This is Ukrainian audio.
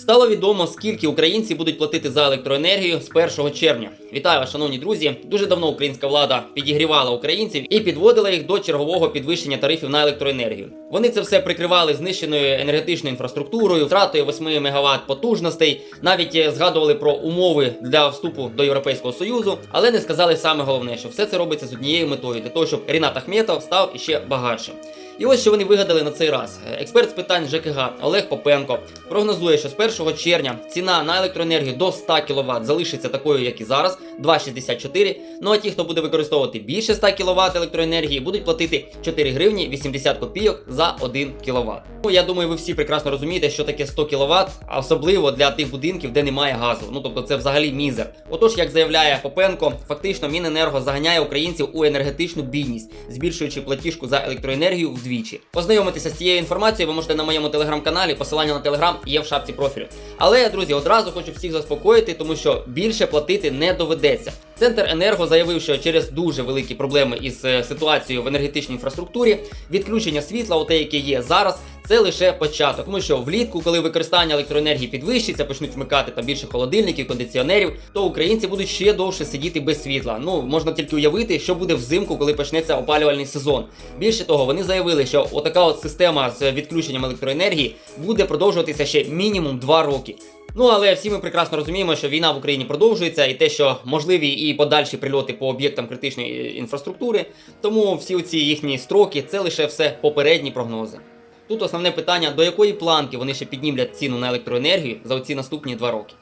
Стало відомо, скільки українці будуть платити за електроенергію з 1 червня. Вітаю шановні друзі. Дуже давно українська влада підігрівала українців і підводила їх до чергового підвищення тарифів на електроенергію. Вони це все прикривали знищеною енергетичною інфраструктурою, втратою 8 МВт потужностей, навіть е, згадували про умови для вступу до Європейського Союзу, але не сказали саме головне, що все це робиться з однією метою для того, щоб Рінат Ахметов став іще багатшим. І ось що вони вигадали на цей раз. Експерт з питань ЖКГ Олег Попенко прогнозує, що з 1 червня ціна на електроенергію до 100 кВт залишиться такою, як і зараз, 2,64. Ну а ті, хто буде використовувати більше 100 кВт електроенергії, будуть платити 4 гривні 80 копійок за 1 кВт. Ну я думаю, ви всі прекрасно розумієте, що таке 100 кВт, особливо для тих будинків, де немає газу. Ну тобто це взагалі мізер. Отож, як заявляє Попенко, фактично Міненерго заганяє українців у енергетичну бідність, збільшуючи платіжку за електроенергію вдвічі. Познайомитися з цією інформацією ви можете на моєму телеграм-каналі. Посилання на телеграм є в шапці профілю. Але, друзі, одразу хочу всіх заспокоїти, тому що більше платити не доведеться. Центр енерго заявив, що через дуже великі проблеми із е, ситуацією в енергетичній інфраструктурі відключення світла, оте, яке є зараз, це лише початок. Тому що влітку, коли використання електроенергії підвищиться, почнуть вмикати там більше холодильників, кондиціонерів, то українці будуть ще довше сидіти без світла. Ну можна тільки уявити, що буде взимку, коли почнеться опалювальний сезон. Більше того, вони заявили, що отака от система з відключенням електроенергії буде продовжуватися ще мінімум 2 роки. Ну але всі ми прекрасно розуміємо, що війна в Україні продовжується, і те, що можливі і подальші прильоти по об'єктам критичної інфраструктури. Тому всі ці їхні строки це лише все попередні прогнози. Тут основне питання, до якої планки вони ще піднімлять ціну на електроенергію за оці наступні два роки.